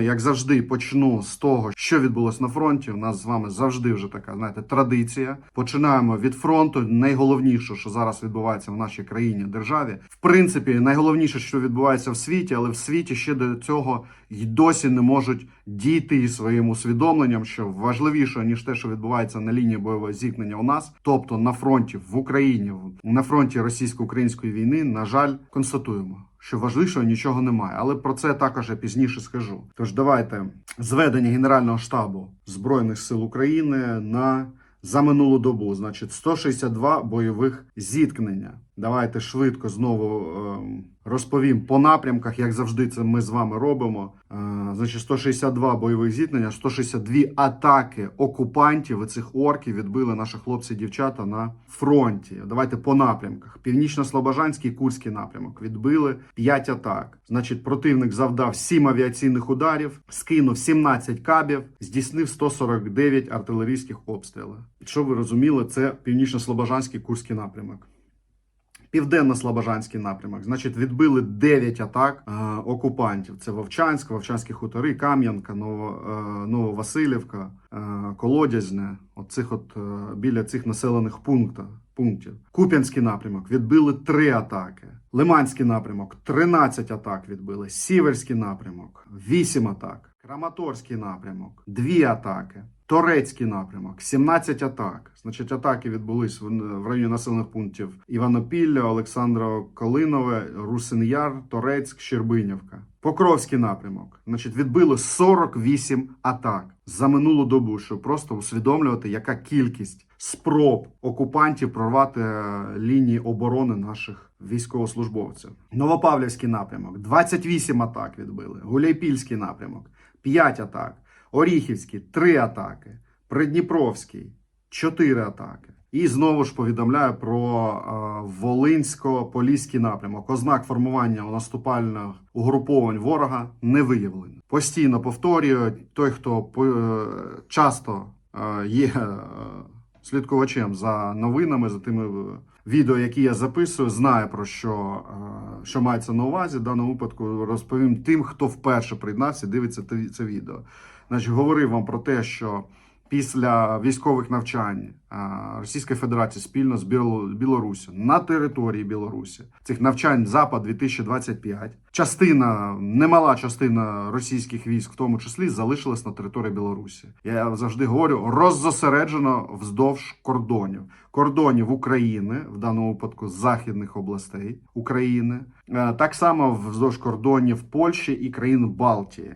Як завжди, почну з того, що відбулось на фронті. У нас з вами завжди вже така, знаєте, традиція. Починаємо від фронту. Найголовніше, що зараз відбувається в нашій країні, державі. В принципі, найголовніше, що відбувається в світі, але в світі ще до цього й досі не можуть дійти своїм усвідомленням, що важливіше ніж те, що відбувається на лінії бойового зіткнення у нас, тобто на фронті в Україні, на фронті російсько-української війни, на жаль, констатуємо що важливішого нічого немає. Але про це також я пізніше скажу. Тож давайте зведення Генерального штабу Збройних сил України на за минулу добу, значить, 162 бойових зіткнення. Давайте швидко знову ем, розповім по напрямках, як завжди, це ми з вами робимо. Е, значить, 162 бойових зіткнення, 162 атаки окупантів цих орків відбили наші хлопці, дівчата на фронті. Давайте по напрямках. Північно-Слобожанський Курський напрямок відбили 5 атак. Значить, противник завдав 7 авіаційних ударів, скинув 17 кабів, здійснив 149 артилерійських обстрілів. Щоб ви розуміли, це північно-слобожанський Курський напрямок. Південно-Слобожанський напрямок, значить, відбили 9 атак е, окупантів. Це Вовчанськ, Вовчанські хутори, Кам'янка, Ново, е, Нововасилівка, е, Колодязне. Оцих от е, біля цих населених пунктів. Пунктів. Куп'янський напрямок відбили 3 атаки. Лиманський напрямок 13 атак відбили. Сіверський напрямок 8 атак. Краматорський напрямок 2 атаки. Торецький напрямок 17 атак. Значить, атаки відбулись в, районі населених пунктів Іванопілля, Олександро Калинове, Русин-Яр, Торецьк, Щербинівка. Покровський напрямок. Значить, відбили 48 атак за минулу добу, щоб просто усвідомлювати, яка кількість спроб окупантів прорвати е, лінії оборони наших військовослужбовців. Новопавлівський напрямок 28 атак відбили. Гуляйпільський напрямок 5 атак. Оріхівський 3 атаки. Придніпровський 4 атаки. І знову ж повідомляю про е, Волинсько-Поліський напрямок. Ознак формування наступальних угруповань ворога не виявлено. Постійно повторюю, той, хто е, часто е, є слідкувачем за новинами, за тими відео, які я записую, знає про що, що мається на увазі. В даному випадку розповім тим, хто вперше приєднався, дивиться це відео. Значить, говорив вам про те, що після військових навчань Російської Федерації спільно з Білорусі на території Білорусі цих навчань Запад 2025 частина, немала частина російських військ, в тому числі, залишилась на території Білорусі. Я завжди говорю роззосереджено вздовж кордонів. Кордонів України, в даному випадку західних областей України, Е, так само вздовж кордонів Польщі і країн Балтії.